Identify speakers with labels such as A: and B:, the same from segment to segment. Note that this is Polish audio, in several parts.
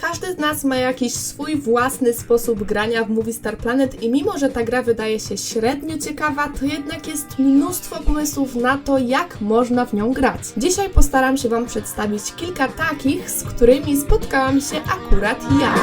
A: Każdy z nas ma jakiś swój własny sposób grania w Movie Star Planet i mimo, że ta gra wydaje się średnio ciekawa, to jednak jest mnóstwo pomysłów na to, jak można w nią grać. Dzisiaj postaram się Wam przedstawić kilka takich, z którymi spotkałam się akurat ja.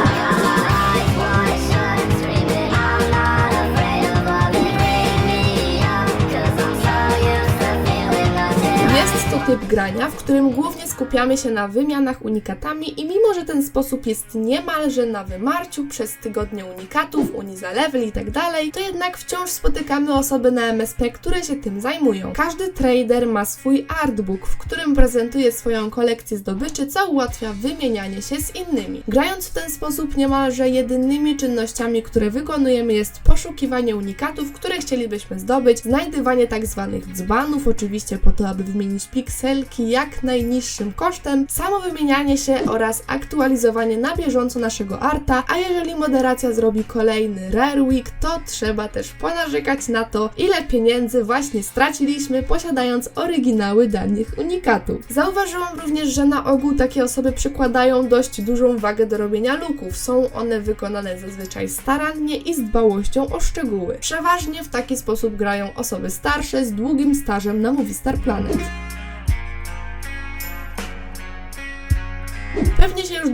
A: Typ grania, w którym głównie skupiamy się na wymianach unikatami i mimo, że ten sposób jest niemalże na wymarciu przez tygodnie unikatów, unizalevel i tak to jednak wciąż spotykamy osoby na MSP, które się tym zajmują. Każdy trader ma swój artbook, w którym prezentuje swoją kolekcję zdobyczy, co ułatwia wymienianie się z innymi. Grając w ten sposób niemalże jedynymi czynnościami, które wykonujemy jest poszukiwanie unikatów, które chcielibyśmy zdobyć, znajdywanie tak zwanych dzbanów, oczywiście po to, aby wymienić pikselki jak najniższym kosztem, samo wymienianie się oraz aktualizowanie na bieżąco naszego arta, a jeżeli moderacja zrobi kolejny Rare Week, to trzeba też ponarzekać na to, ile pieniędzy właśnie straciliśmy posiadając oryginały danych unikatów. Zauważyłam również, że na ogół takie osoby przykładają dość dużą wagę do robienia luków. Są one wykonane zazwyczaj starannie i z dbałością o szczegóły. Przeważnie w taki sposób grają osoby starsze z długim stażem na Movie Star Planet.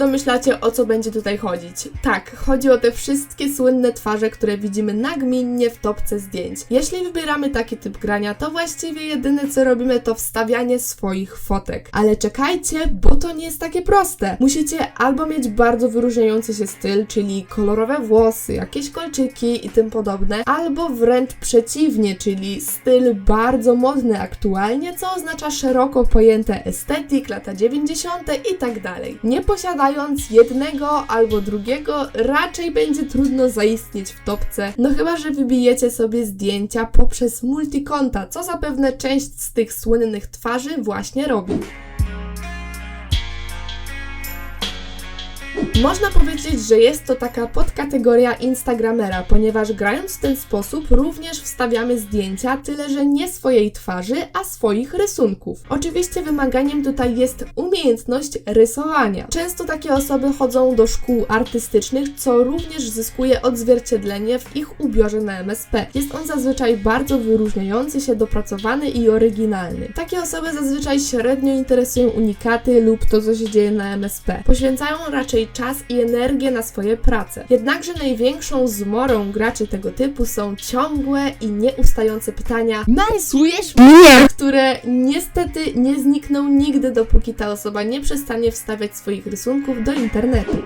A: Domyślacie, o co będzie tutaj chodzić. Tak, chodzi o te wszystkie słynne twarze, które widzimy nagminnie w topce zdjęć. Jeśli wybieramy taki typ grania, to właściwie jedyne co robimy to wstawianie swoich fotek. Ale czekajcie, bo to nie jest takie proste. Musicie albo mieć bardzo wyróżniający się styl, czyli kolorowe włosy, jakieś kolczyki i tym podobne, albo wręcz przeciwnie, czyli styl bardzo modny aktualnie, co oznacza szeroko pojęte estetyk, lata 90. i tak dalej. Nie posiadając jednego albo drugiego, raczej będzie trudno zaistnieć w topce, no chyba, że wybijecie sobie zdjęcia poprzez multikonta, co zapewne część z tych słynnych twarzy właśnie robi. Można powiedzieć, że jest to taka podkategoria Instagramera, ponieważ grając w ten sposób również wstawiamy zdjęcia, tyle że nie swojej twarzy, a swoich rysunków. Oczywiście wymaganiem tutaj jest umiejętność rysowania. Często takie osoby chodzą do szkół artystycznych, co również zyskuje odzwierciedlenie w ich ubiorze na MSP. Jest on zazwyczaj bardzo wyróżniający się, dopracowany i oryginalny. Takie osoby zazwyczaj średnio interesują unikaty lub to, co się dzieje na MSP. Poświęcają raczej czas i energię na swoje prace. Jednakże największą zmorą graczy tego typu są ciągłe i nieustające pytania,
B: Narysujesz mnie!
A: które niestety nie znikną nigdy, dopóki ta osoba nie przestanie wstawiać swoich rysunków do internetu.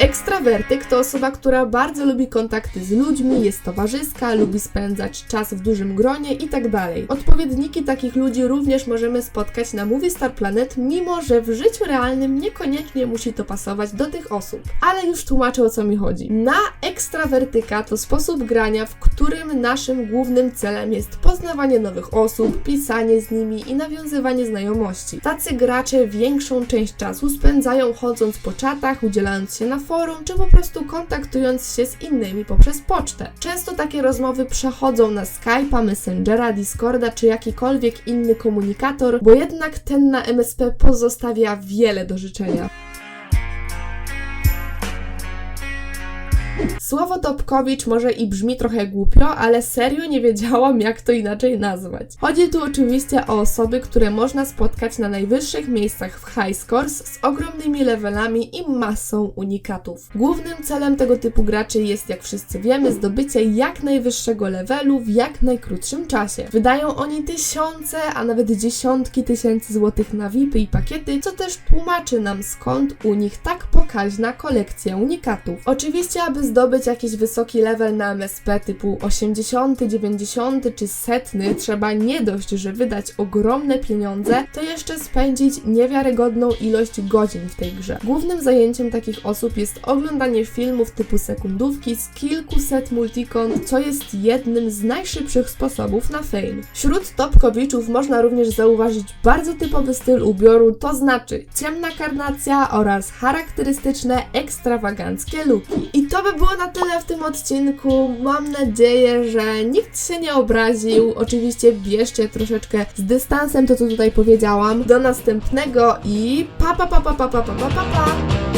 A: Ekstrawertyk to osoba, która bardzo lubi kontakty z ludźmi, jest towarzyska, lubi spędzać czas w dużym gronie itd. Odpowiedniki takich ludzi również możemy spotkać na Movie Star Planet, mimo że w życiu realnym niekoniecznie musi to pasować do tych osób. Ale już tłumaczę o co mi chodzi. Na ekstrawertyka to sposób grania, w którym naszym głównym celem jest poznawanie nowych osób, pisanie z nimi i nawiązywanie znajomości. Tacy gracze większą część czasu spędzają chodząc po czatach, udzielając się na forum, czy po prostu kontaktując się z innymi poprzez pocztę. Często takie rozmowy przechodzą na Skype'a, Messengera, Discorda czy jakikolwiek inny komunikator, bo jednak ten na MSP pozostawia wiele do życzenia. Słowo Topkowicz może i brzmi trochę głupio, ale serio nie wiedziałam, jak to inaczej nazwać. Chodzi tu oczywiście o osoby, które można spotkać na najwyższych miejscach w High Scores z ogromnymi levelami i masą unikatów. Głównym celem tego typu graczy jest, jak wszyscy wiemy, zdobycie jak najwyższego levelu w jak najkrótszym czasie. Wydają oni tysiące, a nawet dziesiątki tysięcy złotych na VIPy i pakiety, co też tłumaczy nam skąd u nich tak pokaźna kolekcja unikatów. Oczywiście, aby zdobyć jakiś wysoki level na MSP typu 80, 90 czy setny, trzeba nie dość, że wydać ogromne pieniądze, to jeszcze spędzić niewiarygodną ilość godzin w tej grze. Głównym zajęciem takich osób jest oglądanie filmów typu sekundówki z kilkuset multikont, co jest jednym z najszybszych sposobów na fame. Wśród topkowiczów można również zauważyć bardzo typowy styl ubioru, to znaczy ciemna karnacja oraz charakterystyczne, ekstrawaganckie luki. I to by było na tyle w tym odcinku. Mam nadzieję, że nikt się nie obraził. Oczywiście bierzcie troszeczkę z dystansem to, co tutaj powiedziałam. Do następnego i pa pa pa pa pa pa pa pa pa. pa.